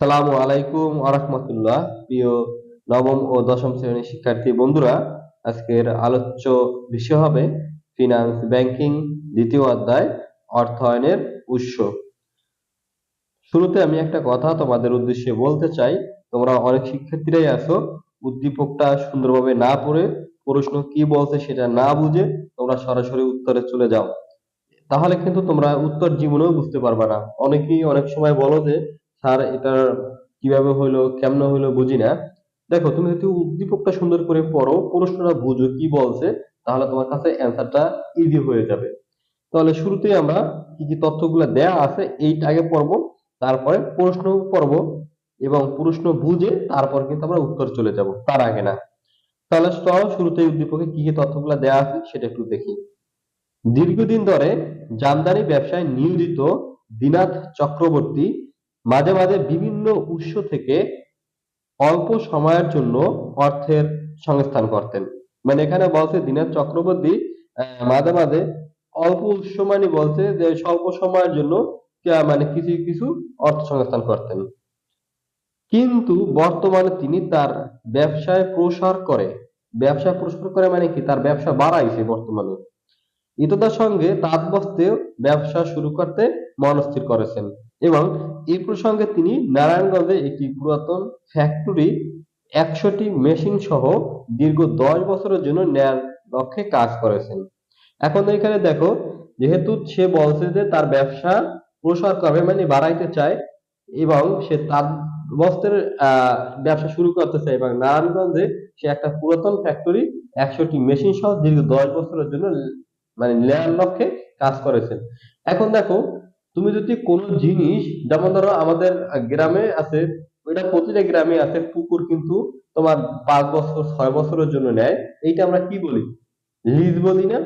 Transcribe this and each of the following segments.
সালামু আলাইকুম আরহামতুল্লাহ প্রিয় নবম ও দশম শ্রেণির শিক্ষার্থী বন্ধুরা, আজকের আলোচ্য বিষয় হবে ফিনান্স ব্যাংকিং দ্বিতীয় অধ্যায়, অর্থায়নের উৎস। শুরুতে আমি একটা কথা তোমাদের উদ্দেশ্যে বলতে চাই। তোমরা অনেক শিক্ষার্থীরাই আছো, উদ্দীপকটা সুন্দরভাবে না পড়ে, প্রশ্ন কি বলছে সেটা না বুঝে তোমরা সরাসরি উত্তরে চলে যাও। তাহলে কিন্তু তোমরা উত্তর জীবনেও বুঝতে পারবে না। অনেকেই অনেক সময় বলো যে স্যার এটা কীভাবে হইল, কেমনে হইল বুঝি না দেখো, তুমি যদি উদ্দীপকটা সুন্দর করে পড়ো, প্রশ্নটা বুঝো, কি বলছে, তাহলে তোমার কাছে অ্যান্সারটা ইজি হয়ে যাবে। তাহলে শুরুতেই আমরা কি কি তথ্যগুলো দেয়া আছে, এইটা আগে পড়ব, তারপরে প্রশ্ন পড়ব, এবং প্রশ্ন বুঝে তারপর কিন্তু আমরা উত্তর চলে যাব, তার আগে না। তাহলে চলো, শুরুতেই উদ্দীপকে কি কি তথ্যগুলো দেয়া আছে, সেটা একটু দেখি। দীর্ঘদিন ধরে জামদানি ব্যবসায় নিয়োজিত দিনাথ চক্রবর্তী মাঝে মাঝে বিভিন্ন উৎস থেকে অল্প সময়ের জন্য অর্থের সংস্থান করতেন। মানে এখানে বলছে দিনাথ চক্রবর্তী মাঝে মাঝে অল্প উৎস মানে বলছে যে স্বল্প সময়ের জন্য মানে কিছু কিছু অর্থ সংস্থান করতেন। কিন্তু বর্তমানে তিনি তার ব্যবসায় প্রসার করে ব্যবসা প্রসার করে মানে কি? তার ব্যবসা বাড়াইছে বর্তমানে। ইতদার সঙ্গে তাঁত বস্ত্রেও ব্যবসা শুরু করতে মনস্থির করেছেন এবং এই প্রসঙ্গে তিনি নারায়ণগঞ্জে একটি পুরাতন ফ্যাক্টরি একশোটি মেশিন সহ দীর্ঘ দশ বছরের জন্য নেয়ার লক্ষ্যে কাজ করেছেন। এখন এখানে দেখো, যেহেতু সে বলছে যে তার ব্যবসা প্রসার করবে মানে বাড়াইতে চায়, এবং সে তার বস্ত্রের ব্যবসা শুরু করতে চায়, এবং নারায়ণগঞ্জে সে একটা পুরাতন ফ্যাক্টরি একশোটি মেশিন সহ দীর্ঘ দশ বছরের জন্য মানে নেয়ার লক্ষ্যে কাজ করেছেন। এখন দেখো তুমি যদি কোনো জিনিস, যেমন ধরো আমাদের গ্রামে আছে, ওইটা প্রতিটা গ্রামে আছে, পুকুর কিন্তু তোমার পাঁচ বছর, ছয় বছরের জন্য নেয়। এইটা আমরা কি বলি? লিজ বলি না?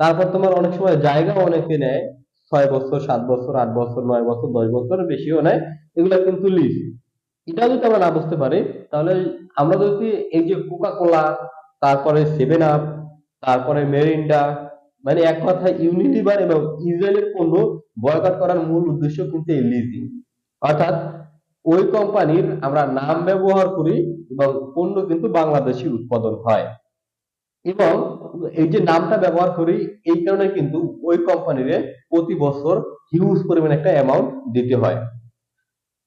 তারপর তোমার অনেক সময় জায়গা অনেকে নেয়, ছয় বছর, সাত বছর, আট বছর, নয় বছর, দশ বছর বেশিও নেয়, এগুলা কিন্তু লিজ। এটা যদি আমরা না বুঝতে পারি, তাহলে আমরা যদি এই যে কোকা কোলা তারপরে সেভেন আপ তারপরে মেরিন্ডা মানে এক কথায় ইউনিলিভার এবং ইসরায়েলের পণ্য বয়কট করার মূল উদ্দেশ্য কিন্তু এই লিজিং অর্থাৎ ওই কোম্পানির আমরা নাম ব্যবহার করি এবং পণ্য কিন্তু বাংলাদেশে উৎপাদন হয়। এবং এই যে নামটা ব্যবহার করি, এই কারণে কিন্তু ওই কোম্পানির প্রতি বছর হিউজ পরিমাণে একটা অ্যামাউন্ট দিতে হয়।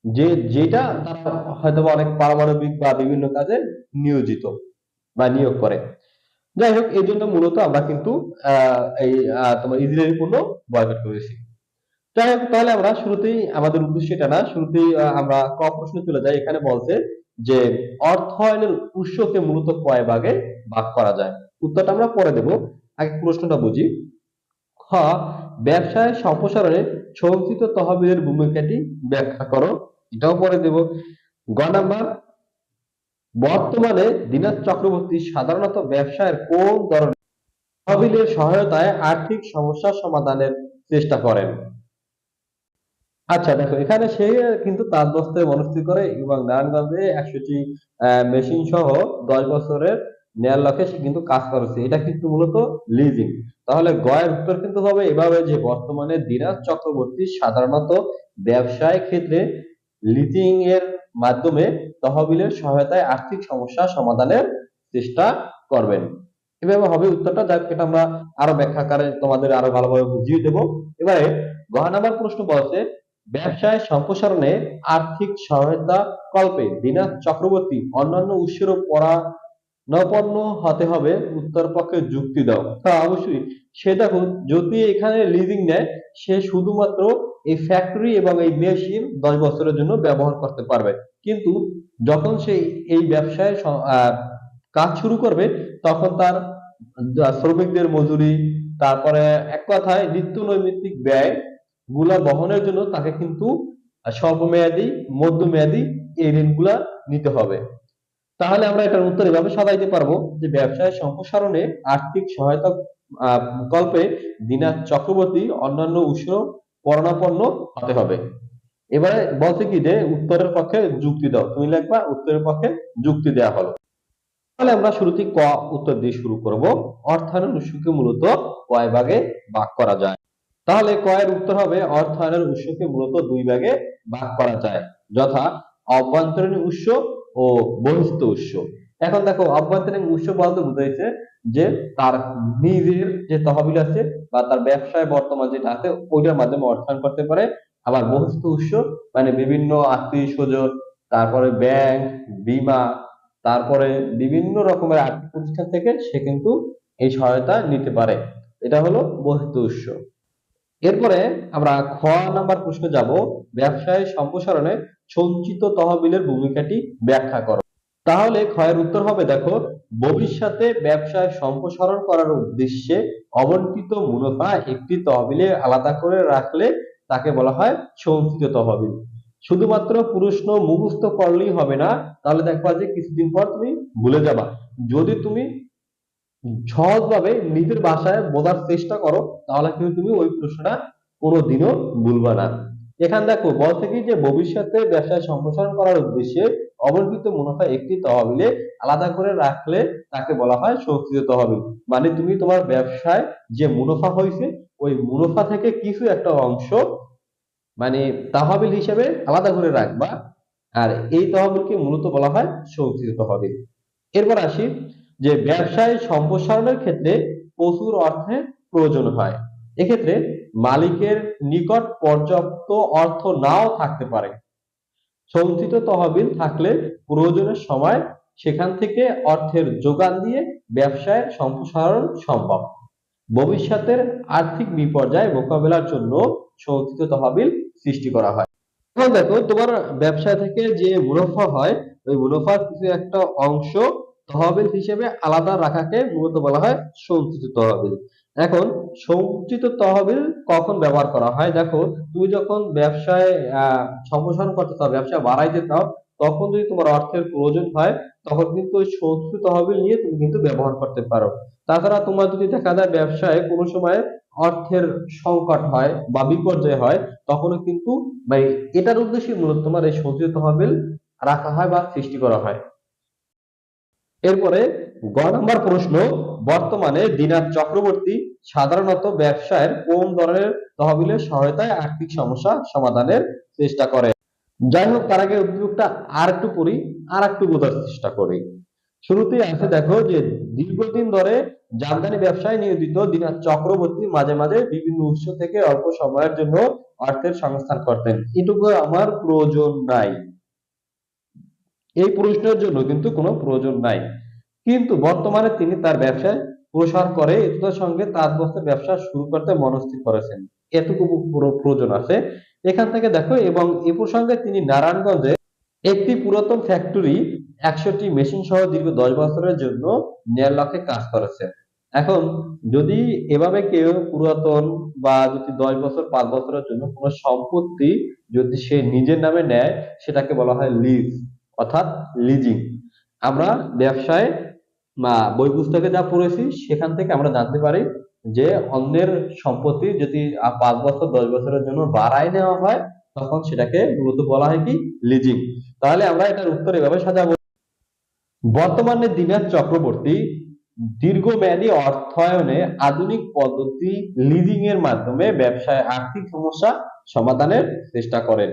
যে, যেটা তারা হয়তো অনেক পারমাণবিক বা বিভিন্ন কাজে নিয়োজিত বা নিয়োগ করে। যাই হোক, এই জন্য মূলত আমরা কিন্তু এই তোমার ইসরায়েলি পণ্য বয়কট করেছি। যাই হোক, তাহলে আমরা শুরুতেই আমাদের উদ্দেশ্য এটা না, শুরুতেই আমরা ক প্রশ্নে চলে যাই। এখানে বলছে যে অর্থায়নের উৎসকে মূলত কয় ভাগে ভাগ করা যায়? উত্তরটা আমরা পরে দেব। আগে প্রশ্নটা বুঝি। খ, ব্যবসায় সম্প্রসারণে সংস্থিত তহবিলের ভূমিকাটি ব্যাখ্যা করো। এটাও পরে দেব। গ নাম্বার, বর্তমানে দিনাজ চক্রবর্তী সাধারণত ব্যবসায়ের কোন ধরনের তহবিলের সহায়তায় আর্থিক সমস্যা সমাধানের চেষ্টা করেন? আচ্ছা দেখো, এখানে সে কিন্তু তাঁত বস্ত্রে মনস্থির করে এবং নারায়ণগঞ্জে একশোটি মেশিন সহ দশ বছরের নেয়ার লক্ষ্যে সে কিন্তু কাজ করেছে। এটা কিন্তু মূলত লিজিং তাহলে গয়ের উত্তর কিন্তু হবে এভাবে যে বর্তমানে দিনাজ চক্রবর্তী সাধারণত ব্যবসায় ক্ষেত্রে লিজিং এর মাধ্যমে তহবিলের সহায়তায় আর্থিক সমস্যা সমাধানের চেষ্টা করবেন। এভাবে হবে উত্তরটা। যাক, এটা আমরা আরও ব্যাখ্যাকারে তোমাদের আরও ভালোভাবে বুঝিয়ে দেবো। এবারে গহ প্রশ্ন বলছে ব্যবসায় সম্প্রসারণে আর্থিক সহায়তা কল্পে দিনাথ চক্রবর্তী অন্যান্য উৎসের পরানপন্ন হতে হবে উত্তর পক্ষে যুক্তি দাও। হ্যাঁ অবশ্যই। সে দেখো, যদি এখানে লিজিং নেয়, সে শুধুমাত্র এই ফ্যাক্টরি এবং এই মেশিন দশ বছরের জন্য ব্যবহার করতে পারবে। কিন্তু যখন সে এই ব্যবসায় কাজ শুরু করবে, তখন তার শ্রমিকদের মজুরি, তারপরে এক কথায় নিত্য নৈমিত্তিক ব্যয় গুলা বহনের জন্য তাকে কিন্তু স্বল্পমেয়াদী, মধ্যমেয়াদী এই ঋণগুলা নিতে হবে। তাহলে আমরা এটার উত্তর এভাবে সাজাইতে পারব যে ব্যবসায় সম্প্রসারণে আর্থিক সহায়তা কল্পে দিনাথ চক্রবর্তী অন্যান্য উৎস পরণাপন্ন হতে হবে। এবারে বলছে কি যে উত্তরের পক্ষে যুক্তি দাও। তুমি লিখবা, উত্তরের পক্ষে যুক্তি দেওয়া হলো। তাহলে আমরা শুরুতেই ক উত্তর দিয়ে শুরু করব। অর্থায়নের উৎসকে মূলত কয় ভাগে ভাগ করা যায়। তাহলে কয়ের উত্তর হবে অর্থায়নের উৎসকে মূলত দুই ভাগে ভাগ করা যায়। যথা অভ্যন্তরীণ উৎস ও বহিস্থ উৎস। এখন দেখো, অভ্যন্তরীণ উৎস বলতে বুঝাইছে যে তার নিজের যে তহবিল আছে বা তার ব্যবসায় বর্তমান যেটা আছে, ওইটার মাধ্যমে অর্থায়ন করতে পারে। আবার বহিস্থ উৎস মানে বিভিন্ন আত্মীয় স্বজন তারপরে ব্যাংক, বীমা, তারপরে বিভিন্ন রকমের আর্থিক প্রতিষ্ঠান থেকে সে কিন্তু এই সহায়তা নিতে পারে। এটা হলো বহিস্থ উৎস। এরপরে আমরা খ নাম্বার প্রশ্নে যাব, ব্যবসায় সম্প্রসারণে সঞ্চিত তহবিলের ভূমিকাটি ব্যাখ্যা করো। তাহলে ক্ষয়ের উত্তর হবে, দেখো, ভবিষ্যতে ব্যবসায় সম্প্রসারণ করার উদ্দেশ্যে অবন্টিত মুনাফা একটি তহবিলে আলাদা করে রাখলে তাকে বলা হয় সঞ্চিত তহবিল। শুধুমাত্র প্রশ্ন মুখস্থ করলেই হবে না, তাহলে দেখবা যে কিছুদিন পর তুমি ভুলে যাবা। যদি তুমি সহজভাবে নিজের ভাষায় বোঝার চেষ্টা করো, তাহলে কিন্তু তুমি ওই প্রশ্নটা কোনোদিনও ভুলবা না। এখান দেখো বলতে কি যে ভবিষ্যতে ব্যবসায় সম্প্রসারণ করার উদ্দেশ্যে অবর্ধিত মুনাফা একটি তহবিলে আলাদা করে রাখলে তাকে বলা হয় সঞ্চিত তহবিল। মানে তুমি তোমার ব্যবসায় যে মুনাফা হয়েছে, ওই মুনাফা থেকে কিছু একটা অংশ মানে তহবিল হিসেবে আলাদা করে রাখবা। আর এই তহবিলকে মূলত বলা হয় সঞ্চিত তহবিল। এরপর আসি যে ব্যবসায় সম্প্রসারণের ক্ষেত্রে প্রচুর অর্থের প্রয়োজন হয়। এক্ষেত্রে মালিকের নিকট পর্যাপ্ত অর্থ নাও থাকতে পারে। সঞ্চিত তহবিল থাকলে প্রয়োজনের সময় সেখান থেকে অর্থের যোগান দিয়ে ব্যবসায় সম্প্রসারণ সম্ভব। ভবিষ্যতের আর্থিক বিপর্যয় মোকাবেলার জন্য সঞ্চিত তহবিল সৃষ্টি করা হয়। এখন দেখো, তোমার ব্যবসা থেকে যে মুনাফা হয়, ওই মুনাফার কিছু একটা অংশ তহবিল হিসেবে আলাদা রাখাকে মূলত বলা হয় সঞ্চিত তহবিল। এখন সঞ্চিত তহবিল কখন ব্যবহার করা হয়? দেখো, তুমি যখন ব্যবসায় সম্প্রসারণ করতে চাও, ব্যবসা বাড়াইতে চাও, তখন যদি তোমার অর্থের প্রয়োজন হয়, তখন কিন্তু ওই সঞ্চিত তহবিল নিয়ে তুমি কিন্তু ব্যবহার করতে পারো। তাছাড়া তোমার যদি দেখা যায় ব্যবসায় কোনো সময় অর্থের সংকট হয় বা বিপর্যয় হয়, তখনও কিন্তু মানে এটার উদ্দেশ্যে মূলত তোমার এই সঞ্চিত তহবিল রাখা হয় বা সৃষ্টি করা হয়। এরপরে গ নাম্বার প্রশ্ন, বর্তমানে দিনাত চক্রবর্তী সাধারণত ব্যবসায়ের কোন ধরনের তহবিলের সহায়তায় আর্থিক সমস্যা সমাধানের চেষ্টা করে? যাই হোক, তার আগে উদ্যোগটা আর একটু পড়ি আর একটু বোঝার চেষ্টা করি। শুরুতেই আছে দেখো যে, দীর্ঘদিন ধরে জামদানি ব্যবসায় নিয়োজিত দিনাত চক্রবর্তী মাঝে মাঝে বিভিন্ন উৎস থেকে অল্প সময়ের জন্য অর্থের সংস্থান করতেন। এটুকু আমার প্রয়োজন নাই। এই প্রশ্নের জন্য কিন্তু কোনো প্রয়োজন নাই। কিন্তু বর্তমানে তিনি তার ব্যবসায় প্রসার করে, এতটার সঙ্গে তাঁতবস্ত্রের ব্যবসা শুরু করতে মনস্থির করেছেন। এতটুকু পুরো প্রয়োজন আছে। এখান থেকে দেখো, এবং এ প্রসঙ্গে তিনি নারায়ণগঞ্জে একটি পুরাতন ফ্যাক্টরি একশোটি মেশিন সহ দীর্ঘ দশ বছরের জন্য নেয়ার লক্ষ্যে কাজ করেছে এখন যদি এভাবে কেউ পুরাতন বা যদি দশ বছর, পাঁচ বছরের জন্য কোনো সম্পত্তি যদি সে নিজের নামে নেয়, সেটাকে বলা হয় লিজ অর্থাৎ লিজিং আমরা ব্যবসায় বা বই পুস্তকে যা পড়েছি, সেখান থেকে আমরা জানতে পারি যে অন্যের সম্পত্তি যদি পাঁচ বছর, দশ বছরের জন্য বাড়ায় নেওয়া হয়, তখন সেটাকে মূলত বলা হয় কি? লিজিং তাহলে আমরা এটার উত্তর এভাবে সাজাবো। বর্তমানে দিনাজ চক্রবর্তী দীর্ঘমেয়াদী অর্থায়নে আধুনিক পদ্ধতি লিজিং এর মাধ্যমে ব্যবসায় আর্থিক সমস্যা সমাধানের চেষ্টা করেন।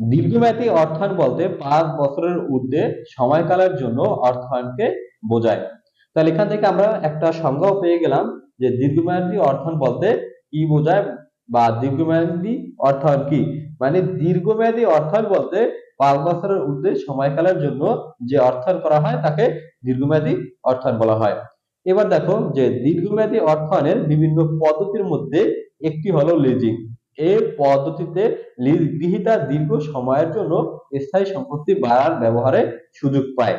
দীর্ঘমেয়াদী অর্থায়ন বলতে পাঁচ বছরের ঊর্ধ্বে সময়কালের জন্য অর্থায়নকে বোঝায়। তাহলে এখান থেকে আমরা একটা সংজ্ঞাও পেয়ে গেলাম যে দীর্ঘমেয়াদী অর্থায়ন বলতে কি বোঝায় বা দীর্ঘমেয়াদী অর্থায়ন কি? মানে দীর্ঘমেয়াদী অর্থায়ন বলতে পাঁচ বছরের ঊর্ধ্বে সময়কালের জন্য যে অর্থায়ন করা হয় তাকে দীর্ঘমেয়াদী অর্থায়ন বলা হয়। এবার দেখো যে দীর্ঘমেয়াদী অর্থায়নের বিভিন্ন পদ্ধতির মধ্যে একটি হলো লিজিং। এই পদ্ধতিতে লিজ দীর্ঘ সময়ের জন্য স্থায়ী সম্পত্তি বাড়ার ব্যবহারে সুযোগ পায়।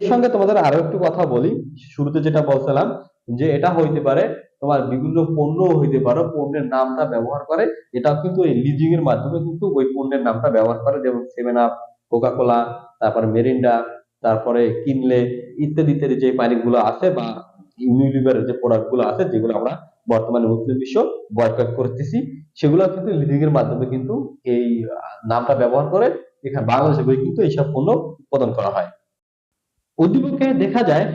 এর সঙ্গে তোমাদের আরও একটু কথা বলি। শুরুতে যেটা বলছিলাম যে এটা হইতে পারে তোমার বিভিন্ন পণ্য হইতে পারে, পণ্যের নামটা ব্যবহার করে। এটাও কিন্তু এই লিজিং এর মাধ্যমে কিন্তু ওই পণ্যের নামটা ব্যবহার করে, যেমন সেভেন আপ কোকা কোলা তারপরে মেরিন্ডা তারপরে কিনলে ইত্যাদি ইত্যাদি যে পানিগুলো আছে বা ইউনিলিভারের যে প্রোডাক্টগুলো আছে, যেগুলো আমরা বর্তমানে মুসলিম বিশ্ব বয়কট করতেছি, সেগুলো কিন্তু লিজিং এর মাধ্যমে কিন্তু এই নামটা ব্যবহার করে এখানে বাংলাদেশে বই কিন্তু এইসব পণ্য উৎপাদন করা হয়। উদ্দীপকে দেখা যায়,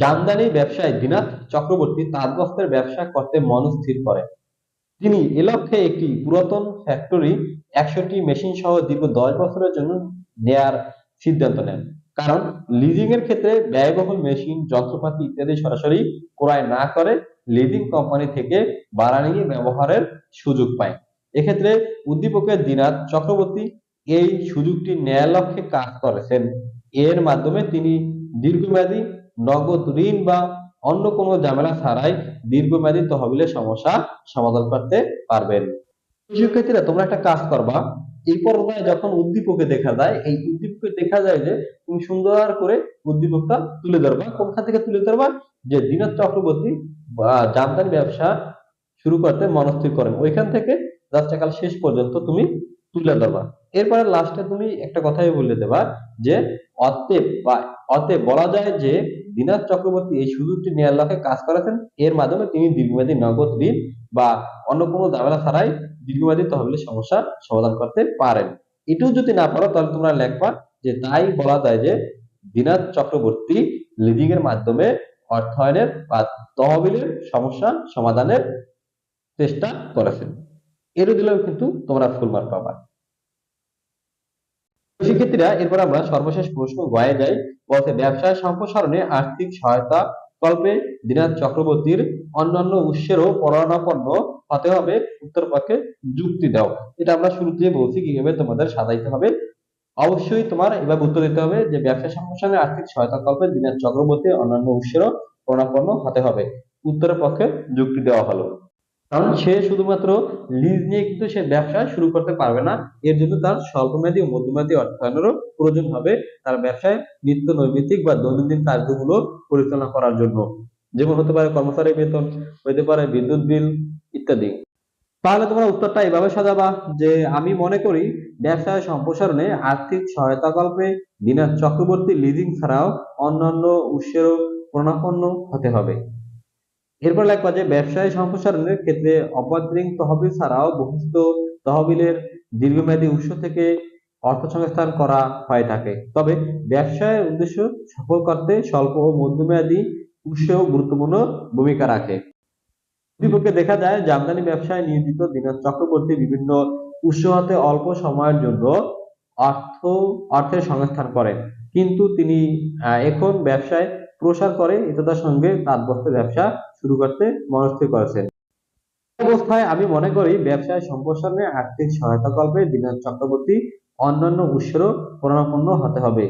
জামদানি ব্যবসায় দিনাথ চক্রবর্তী তাঁতবস্ত্রের ব্যবসা করতে মনস্থির করেন তিনি এ লক্ষ্যে একটি পুরাতন ফ্যাক্টরি একশোটি মেশিন সহ দীর্ঘ দশ বছরের জন্য নেয়ার সিদ্ধান্ত নেন। কারণ লিজিং এর ক্ষেত্রে ব্যয়বহুল মেশিন যন্ত্রপাতি ইত্যাদি সরাসরি ক্রয় না করে লিজিং কোম্পানি থেকে ভাড়া নিয়ে ব্যবহারের সুযোগ পায়। এক্ষেত্রে উদ্দীপকের দিনাত চক্রবর্তী এই সুযোগটি ন্যায় লক্ষ্যে কাজ করেছেন। এর মাধ্যমে তিনি দীর্ঘমেয়াদী নগদ ঋণ বা অন্য কোনো ঝামেলা ছাড়াই দীর্ঘমেয়াদী তহবিলের সমস্যা সমাধান করতে পারবেন। শিক্ষার্থীরা তোমরা একটা কাজ করবা এই পর্যায়ে যখন উদ্দীপকে দেখা যায়, এই উদ্দীপকে দেখা যায় যে, তুমি সুন্দর করে উদ্দীপকটা তুলে ধরবা, কোনখান থেকে তুলে ধরবা? যে দিনাত চক্রবর্তী জামদানি ব্যবসা শুরু করতে মনস্থির করেন। ওইখান থেকে যাত্রাকাল শেষ পর্যন্ত তুমি তুলে ধরবা। এরপরে লাস্টে তুমি একটা কথাই বলে দেবা যে, অতএব বা, অতএব বলা যায় যে দিনাত চক্রবর্তী এই সুযোগটি নেয়ার লক্ষ্যে কাজ করেছেন। এর মাধ্যমে তিনি দীর্ঘমেয়াদী নগদ ঋণ বা অন্য কোনো ঝামেলা ছাড়াই দীর্ঘমেয়াদী তহবিলের সমস্যা সমাধান করতে পারেন। এটাও যদি না পারো, তাহলে তোমরা লেখবা যে তাই বলা যায় যে দিনাত চক্রবর্তী লিডিং এর মাধ্যমে অর্থায়নের বা তহবিলের সমস্যা সমাধানের চেষ্টা করেছেন। এর দিলেও কিন্তু তোমরা ফুল মার্ক পাবা। শিক্ষার্থীরা, এরপর আমরা সর্বশেষ প্রশ্ন গয়ে যাই। বলতে ব্যবসায় সম্প্রসারণে আর্থিক সহায়তা কল্পে দিনাজ চক্রবর্তীর অন্যান্য উৎসেরও পরানাপন্ন হতে হবে। উত্তর পক্ষে যুক্তি দাও। এটা আমরা শুরুতে বলছি কীভাবে তোমাদের সাজাইতে হবে। অবশ্যই তোমার এবার উত্তর দিতে হবে যে ব্যবসা সম্প্রসারণে আর্থিক সহায়তা কল্পে দিনাজ চক্রবর্তী অন্যান্য উৎসেরও পরানাপন্ন হতে হবে। উত্তরের পক্ষে যুক্তি দেওয়া হলো। কারণ সে শুধুমাত্র লিজ নিয়ে কিন্তু সে ব্যবসা শুরু করতে পারবে না। এর জন্য তার স্বল্পমেয়াদী ও মধ্যমেয়াদী অর্থায়নেরও প্রয়োজন হবে তার ব্যবসায় নিত্য নৈমিত্তিক বা দৈনন্দিন কার্যগুলো পরিচালনা করার জন্য। যেমন হতে পারে কর্মচারী বেতন হতে পারে বিদ্যুৎ বিল ইত্যাদি। তাহলে তোমরা উত্তরটা এভাবে সাজাবা যে আমি মনে করি ব্যবসায় সম্প্রসারণে আর্থিক সহায়তা কল্পে দিনাথ চক্রবর্তী লিজিং ছাড়াও অন্যান্য উৎসেরও প্রণাপন্ন হতে হবে। এরপর লেখবা যে ব্যবসায় সম্প্রসারণের ক্ষেত্রে অভ্যন্তরীণ তহবিল ছাড়াও বহিস্থ তহবিলের দীর্ঘমেয়াদী উৎস থেকে অর্থ সংস্থান করা হয়ে থাকে। তবে ব্যবসায়ের উদ্দেশ্য সফল করতে স্বল্প ও মধ্যমেয়াদী উৎসও গুরুত্বপূর্ণ ভূমিকা রাখে। বিপক্ষে দেখা যায়, জামদানি ব্যবসায় নিয়োজিত দীনাথ চক্রবর্তী বিভিন্ন উৎস হতে অল্প সময়ের জন্য অর্থ, অর্থের সংস্থান করেন। কিন্তু তিনি এখন ব্যবসায় প্রসার করে এতদার সঙ্গে তাঁতবস্ত্র ব্যবসা শুরু করতে মনস্থির করেছেন অবস্থায় আমি মনে করি ব্যবসায় সম্প্রসারণে আর্থিক সহায়তা কল্পে দীনাথ চক্রবর্তী অন্যান্য উৎসেরও পরাপন্ন হতে হবে।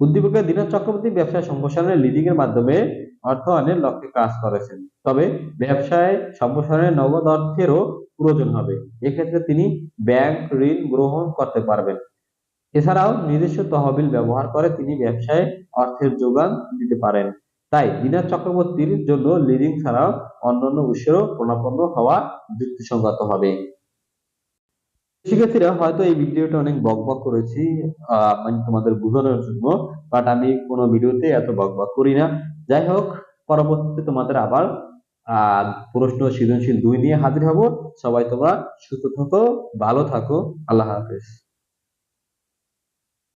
উদ্দীপকে দীনাথ চক্রবর্তী ব্যবসায় সম্প্রসারণের লিডিং এর মাধ্যমে অর্থায়নের লক্ষ্যে কাজ করেছেন। তবে ব্যবসায় সম্প্রসারণের নগদ অর্থেরও প্রয়োজন হবে। এক্ষেত্রে তিনি ব্যাংক ঋণ গ্রহণ করতে পারবেন। এছাড়াও নিজস্ব তহবিল ব্যবহার করে তিনি ব্যবসায় অর্থের যোগান দিতে পারেন। তাই দিনাথ চক্রবর্তীর জন্য লিডিং ছাড়াও অন্যান্য উৎসেরও প্রণাপন্ন হওয়া যুক্তিসঙ্গত হবে। শিক্ষার্থীরা হয়তো এই ভিডিওটা অনেক বকবক করেছি আহ, তোমাদের বোঝানোর জন্য বাট আমি কোনো ভিডিওতে এত বকবক করি না। যাই হোক পরবর্তীতে তোমাদের আবার আহ প্রশ্ন সৃজনশীল দুই নিয়ে হাজির হব। সবাই তোমরা সুস্থ থাকো ভালো থাকো। আল্লাহ হাফেজ।